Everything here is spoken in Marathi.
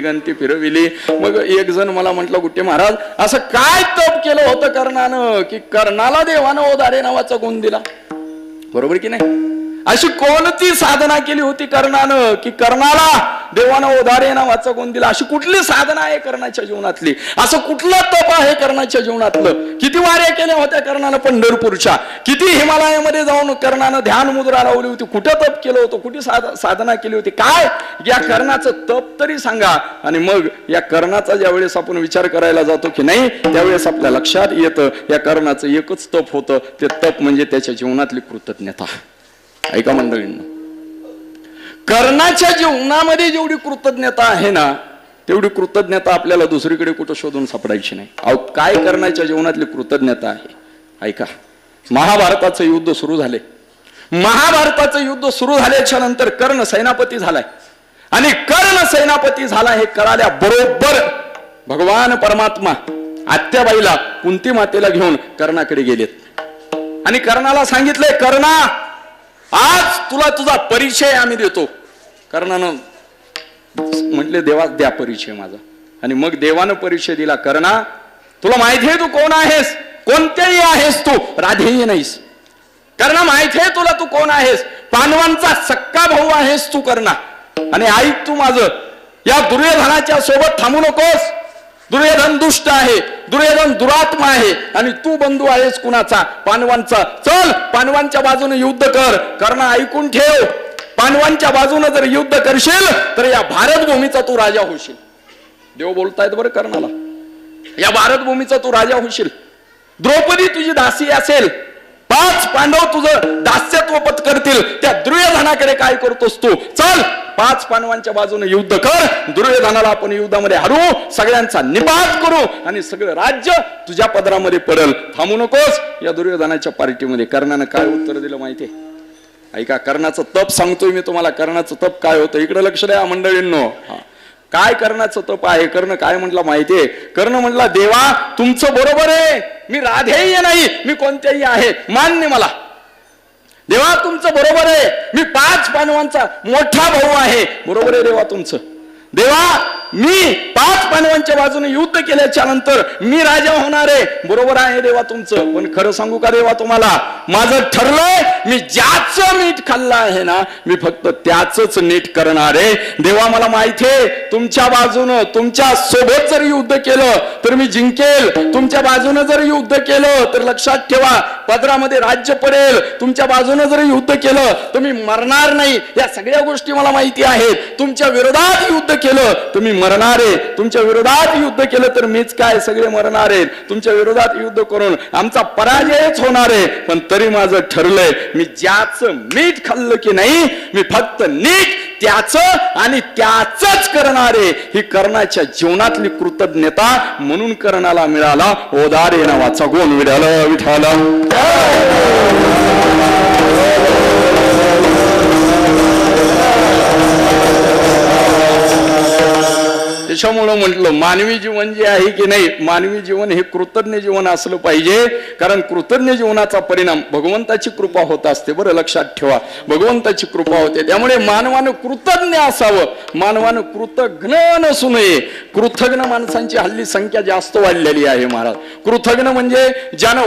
गणती फिरविली. मग एक जण मला म्हटलं गुट्टे महाराज असं काय तप केलं होतं कर्णानं? की कर्णाला देवानं ओ दारे नावाचा गुण दिला? बरोबर की नाही? अशी कोणती साधना केली होती कर्णानं की कर्णाला देवानं ओधारे नावाचा गुण दिला? अशी कुठली साधना आहे कर्णाच्या जीवनातली? असं कुठलं तप आहे कर्णाच्या जीवनातलं? किती वाऱ्या केल्या होत्या कर्णानं पंढरपूरच्या? किती हिमालयामध्ये जाऊन कर्णानं ध्यान मुद्रा लावली होती? कुठं तप केलं होतं? कुठे साध साधना केली होती? काय? या कर्णाचं तप तरी सांगा. आणि मग या कर्णाचा ज्या वेळेस आपण विचार करायला जातो की नाही त्यावेळेस आपल्या लक्षात येतं या कर्णाचं एकच तप होतं. ते तप म्हणजे त्याच्या जीवनातली कृतज्ञता. ऐका मंडळींना. कर्णाच्या जीवनामध्ये जेवढी कृतज्ञता आहे ना तेवढी कृतज्ञता आपल्याला दुसरीकडे कुठं शोधून सापडायची नाही. अहो काय कर्णाच्या जीवनातली कृतज्ञता आहे? ऐका. महाभारताचं युद्ध सुरू झाले. महाभारताचं युद्ध सुरू झाल्याच्यानंतर कर्ण सेनापती झालाय. आणि कर्ण सेनापती झाला हे कळाल्या बरोबर भगवान परमात्मा आत्याबाईला कुंती मातेला घेऊन कर्णाकडे गेलेत. आणि कर्णाला सांगितलंय कर्णा आज तुला तुझा परिचय आम्ही देतो. कर्णानं म्हटले देवा द्या परिचय माझा. आणि मग देवानं परिचय दिला कर्णा तुला माहिती आहे तू कोण आहेस? कोणत्याही आहेस तू? राधेय नाहीस. कर्णा माहिती आहे तुला तू कोण आहेस? पांडवांचा सक्का भाऊ आहेस तू कर्णा. आणि ऐक तू माझं या दुर्योधनाच्या सोबत थांबू नकोस. दुर्योधन दुष्ट आहे. दुर्योधन दुरात्मा आहे आणि तू बंधू आहेस कुणाचा? पांडवांचा चल पांडवांच्या बाजूने युद्ध कर. कर्ण ऐकून ठेव. पांडवांच्या बाजूने जर युद्ध करशील तर या भारत भूमीचा तू राजा होशील. देव बोलतायत बरं कर्णाला. या भारत भूमीचा तू राजा होशील. द्रौपदी तुझी दासी असेल. पाच पांडव तुझं दास्यत्व पत्करतील. त्या दुर्योधनाकडे काय करतोस तू? चल पाच पांडवांच्या बाजूने युद्ध कर. दुर्योधनाला आपण युद्धामध्ये हरू. सगळ्यांचा निपात करू. आणि सगळं राज्य तुझ्या पदरामध्ये पडल. थांबू नकोस. या दुर्योधनाच्या पार्टीमध्ये कर्णानं काय उत्तर दिलं माहितीये? ऐका कर्णाचं तप सांगतोय मी तुम्हाला. कर्णाचं तप काय होतं? इकडे लक्ष द्या मंडळींनो. काय कर्णाचं तप आहे? कर्ण काय म्हटलं माहितीये? कर्ण म्हटला देवा तुमचं बरोबर आहे. मी राधेय नाही. मी कोणत्याही आहे. मान्य मला. देवा तुमचं बरोबर मी पाच पांडवांचा मोठा भाऊ आहे. बरोबर आहे देवा तुमचं. देवा मी पाच पांडवांच्या बाजूने युद्ध केल्याच्यानंतर मी राजा होणार आहे. बरोबर आहे देवा तुमचं. पण खरं सांगू का देवा तुम्हाला? माझं ठरलंय मी ज्याचं मीठ खाल्लं आहे ना मी फक्त त्याच नीट करणार आहे. देवा मला माहितीये तुमच्या बाजूनं तुमच्यासोबत जर युद्ध केलं तर मी जिंकेल. तुमच्या बाजूनं जर युद्ध केलं तर लक्षात ठेवा पदरामध्ये राज्य पडेल. तुमच्या बाजूनं जर युद्ध केलं तर मी मरणार नाही. या सगळ्या गोष्टी मला माहिती आहेत. तुमच्या विरोधात युद्ध केलं तर मी मरणार. आहे तुमच्या विरोधात युद्ध केलं तर मीच काय सगळे मरणार? आहेत तुमच्या विरोधात युद्ध करून आमचा पराजयच होणार. आहे पण तरी माझं ठरलंय मी ज्याच मीठ खाल्लं की नाही मी फक्त नीट त्याच आणि त्याच करणारे. ही कर्णाच्या जीवनातली कृतज्ञता म्हणून कर्णाला मिळाला. ओदारे नावाचा गुण विठाल विठाला त्याच्यामुळं म्हटलं मानवी जीवन जे आहे की नाही मानवी जीवन हे कृतज्ञ जीवन असलं पाहिजे. कारण कृतज्ञ जीवनाचा परिणाम भगवंताची कृपा होत असते. बरं लक्षात ठेवा. भगवंताची कृपा होते. त्यामुळे मानवानं कृतज्ञ असावं. मानवानं कृतज्ञ नसू नये. कृतज्ञ माणसांची हल्ली संख्या जास्त वाढलेली आहे महाराज. कृतज्ञ म्हणजे ज्यानं